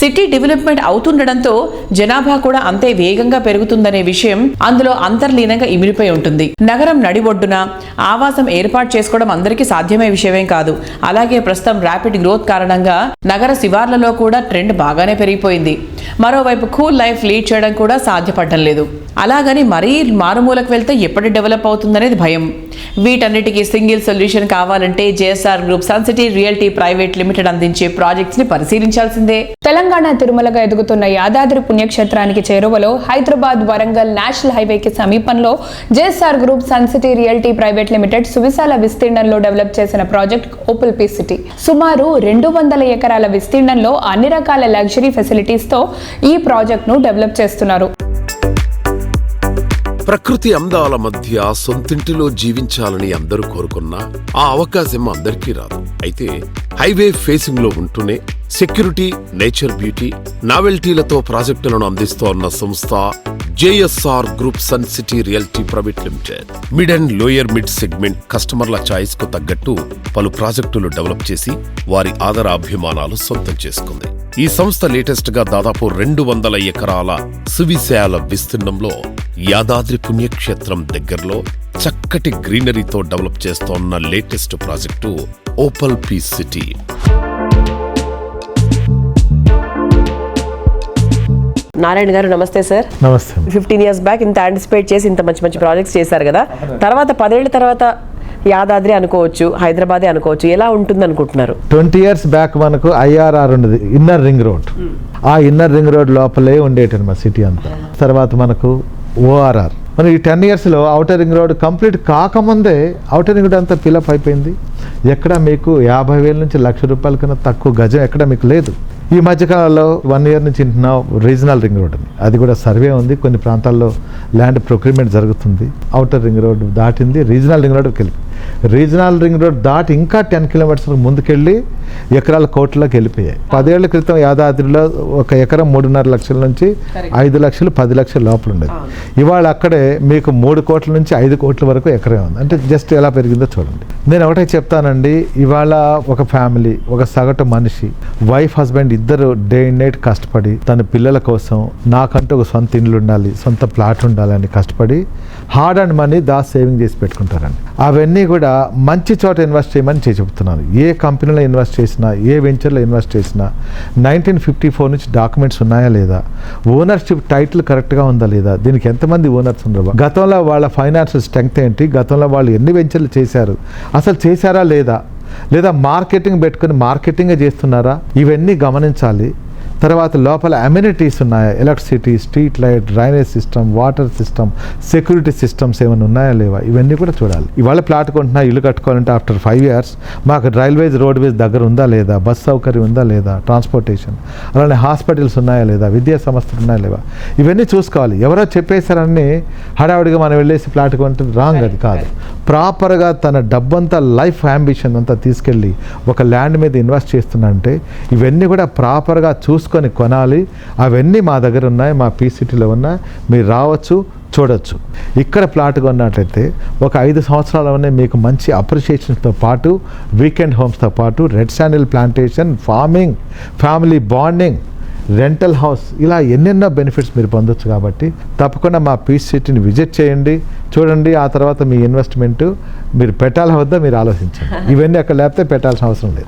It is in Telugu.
సిటీ డెవలప్మెంట్ అవుతుండడంతో జనాభా కూడా అంతే వేగంగా పెరుగుతుందనే విషయం అందులో అంతర్లీనంగా ఇమిడిపోయి ఉంటుంది. నగరం నడిబొడ్డున ఆవాసం ఏర్పాటు చేసుకోవడం అందరికీ సాధ్యమే విషయమే కాదు. అలాగే ప్రస్తుతం ర్యాపిడ్ గ్రోత్ కారణంగా నగర శివార్లలో కూడా ట్రెండ్ బాగానే పెరిగిపోయింది. మరోవైపు కూల్ లైఫ్ లీడ్ చేయడం కూడా సాధ్యపడడం లేదు. అలాగని మరీ మారుమూలకు వెళ్తే ఎప్పటి డెవలప్ అవుతుందనేది భయం. వీటన్నిటికీ సింగిల్ సొల్యూషన్ కావాలంటే JSR group Suncity realty private limited అందించే ప్రాజెక్ట్స్ని పరిశీలించాల్సిందే. తెలంగాణ తిరుమలగా ఎదుగుతున్న యాదాద్రి పుణ్యక్షేత్రానికి చేరువలో హైదరాబాద్ వరంగల్ నేషనల్ హైవేకి సమీపంలో JSR group sun city realty private limited సువిశాల విస్తీర్ణంలో డెవలప్ చేసిన ప్రాజెక్ట్ ఓపుల్ పీ సిటీ. సుమారు రెండు వందల ఎకరాల విస్తీర్ణంలో అన్ని రకాల లగ్జరీ ఫెసిలిటీస్తో ఈ ప్రాజెక్ట్ను డెవలప్ చేస్తున్నారు. ప్రకృతి అందాల మధ్య సొంతింటిలో జీవించాలని అందరూ కోరుకున్నా ఆ అవకాశం అందరికీ రాదు. అయితే హైవే ఫేసింగ్లో ఉంటూనే సెక్యూరిటీ నేచర్ బ్యూటీ నావెల్టీలతో ప్రాజెక్టులను అందిస్తోన్న సంస్థ JSR group sun city realty private limited. Mid and lower mid segment కస్టమర్ల చాయిస్కు తగ్గట్టు పలు ప్రాజెక్టులు డెవలప్ చేసి వారి ఆదరాభిమానాలు సొంతం చేసుకుంది. ఈ సంస్థ లేటెస్ట్గా దాదాపు రెండు వందల ఎకరాల సువిశాల విస్తీర్ణంలో యాదాద్రి పుణ్యక్షేత్రం దగ్గరలో చక్కటి గ్రీనరీతో డెవలప్ చేస్తోన్న latest project opal peace city. Narayana garu నమస్తే సార్. నమస్తే. ఫిఫ్టీన్ ఇయర్స్ బ్యాక్ ఇంత యాంటిసిపేట్ చేసి ఇంత మంచి మంచి ప్రాజెక్ట్స్ చేశారు కదా. తర్వాత పదేళ్ళ తర్వాత యాదాద్రి అనుకోవచ్చు హైదరాబాదే అనుకోవచ్చు ఎలా ఉంటుంది అనుకుంటున్నారు? ట్వంటీ ఇయర్స్ బ్యాక్ మనకు ఐఆర్ఆర్ ఉండేది ఇన్నర్ రింగ్ రోడ్. ఆ ఇన్నర్ రింగ్ రోడ్ లోపలే ఉండేటది మా సిటీ అంతా. తర్వాత మనకు ఓఆర్ఆర్. మరి ఈ టెన్ ఇయర్స్లో అవుటర్ రింగ్ రోడ్ కంప్లీట్ కాకముందే అవుటర్ రింగ్ రోడ్ అంతా ఫిలప్ అయిపోయింది. ఎక్కడ మీకు యాభై వేల నుంచి లక్ష రూపాయల కన్నా తక్కువ గజం ఎక్కడ మీకు లేదు. ఈ మధ్యకాలంలో వన్ ఇయర్ నుంచి వింటున్నాం రీజనల్ రింగ్ రోడ్ అని. అది కూడా సర్వే ఉంది కొన్ని ప్రాంతాల్లో ల్యాండ్ ప్రొక్యూర్మెంట్ జరుగుతుంది అవుటర్ రింగ్ రోడ్ దాటింది రీజనల్ రింగ్ రోడ్కి వెళ్ళి రీజనల్ రింగ్ రోడ్ దాటి ఇంకా టెన్ కిలోమీటర్స్ ముందుకెళ్ళి ఎకరాల కోట్లకి వెళ్ళిపోయాయి. పదేళ్ళ క్రితం యాదాద్రిలో ఒక ఎకరం మూడున్నర లక్షల నుంచి ఐదు లక్షలు పది లక్షల లోపల ఉండేది. ఇవాళ అక్కడే మీకు మూడు కోట్ల నుంచి ఐదు కోట్ల వరకు ఎకరే ఉంది. అంటే జస్ట్ ఎలా పెరిగిందో చూడండి. నేను ఒకటే చెప్తానండి ఇవాళ ఒక ఫ్యామిలీ ఒక సగటు మనిషి వైఫ్ హస్బెండ్ ఇద్దరు డే అండ్ నైట్ కష్టపడి తన పిల్లల కోసం నాకంటూ ఒక సొంత ఇండ్లు ఉండాలి సొంత ప్లాట్ ఉండాలని కష్టపడి హార్డ్ అండ్ మనీ దా సేవింగ్ చేసి పెట్టుకుంటారండి. అవన్నీ కూడా మంచి చోట ఇన్వెస్ట్ చేయమని చెబుతున్నాను ఏ కంపెనీలో ఇన్వెస్ట్ చేసినా ఏ వెంచర్లో ఇన్వెస్ట్ చేసినా నైన్టీన్ ఫిఫ్టీ ఫోర్ నుంచి డాక్యుమెంట్స్ ఉన్నాయా లేదా ఓనర్షిప్ టైటిల్ కరెక్ట్గా ఉందా లేదా దీనికి ఎంతమంది ఓనర్స్ ఉన్నారు గతంలో వాళ్ళ ఫైనాన్షియల్ స్ట్రెంగ్త్ ఏంటి గతంలో వాళ్ళు ఎన్ని వెంచర్లు చేశారు అసలు చేశారా లేదా? లేదా మార్కెటింగ్ పెట్టుకుని మార్కెటింగ్ చేస్తున్నారా? ఇవన్నీ గమనించాలి. తర్వాత లోపల అమ్యూనిటీస్ ఉన్నాయా? Electricity street light drainage system water system security systems ఏమైనా ఉన్నాయా లేవా? ఇవన్నీ కూడా చూడాలి. ఇవాళ ప్లాట్ కొంటున్నా ఇల్లు కట్టుకోవాలంటే ఆఫ్టర్ ఫైవ్ ఇయర్స్ మాకు రైల్వేస్ రోడ్వేస్ దగ్గర ఉందా లేదా? బస్ సౌకర్యం ఉందా లేదా? ట్రాన్స్పోర్టేషన్. అలానే హాస్పిటల్స్ ఉన్నాయా లేదా? విద్యా సంస్థలు ఉన్నాయా లేవా? ఇవన్నీ చూసుకోవాలి. ఎవరో చెప్పేశారని హడావుడిగా మనం వెళ్ళేసి ప్లాట్ కొంటే రాంగ్ అది కాదు. ప్రాపర్గా తన డబ్బంతా లైఫ్ అంబిషన్ అంతా తీసుకెళ్ళి ఒక ల్యాండ్ మీద ఇన్వెస్ట్ చేస్తున్నంటే ఇవన్నీ కూడా ప్రాపర్గా చూసుకొని కొనాలి. అవన్నీ మా దగ్గర ఉన్నాయి మా పీసీటీలో ఉన్నాయి. మీరు రావచ్చు చూడొచ్చు. ఇక్కడ ప్లాట్ కొన్నట్లయితే ఒక ఐదు సంవత్సరాలనే మీకు మంచి అప్రిషియేషన్స్తో పాటు వీకెండ్ హోమ్స్తో పాటు red sandal plantation farming family bonding rental house ఇలా ఎన్నెన్నో బెనిఫిట్స్ మీరు పొందొచ్చు కాబట్టి తప్పకుండా మా పీస్ సిటీని విజిట్ చేయండి. చూడండి ఆ తర్వాత మీ ఇన్వెస్ట్మెంట్ మీరు పెట్టాలా వద్దా మీరు ఆలోచించండి. ఇవన్నీ అక్కడ లేకపోతే పెట్టాల్సిన అవసరం లేదు.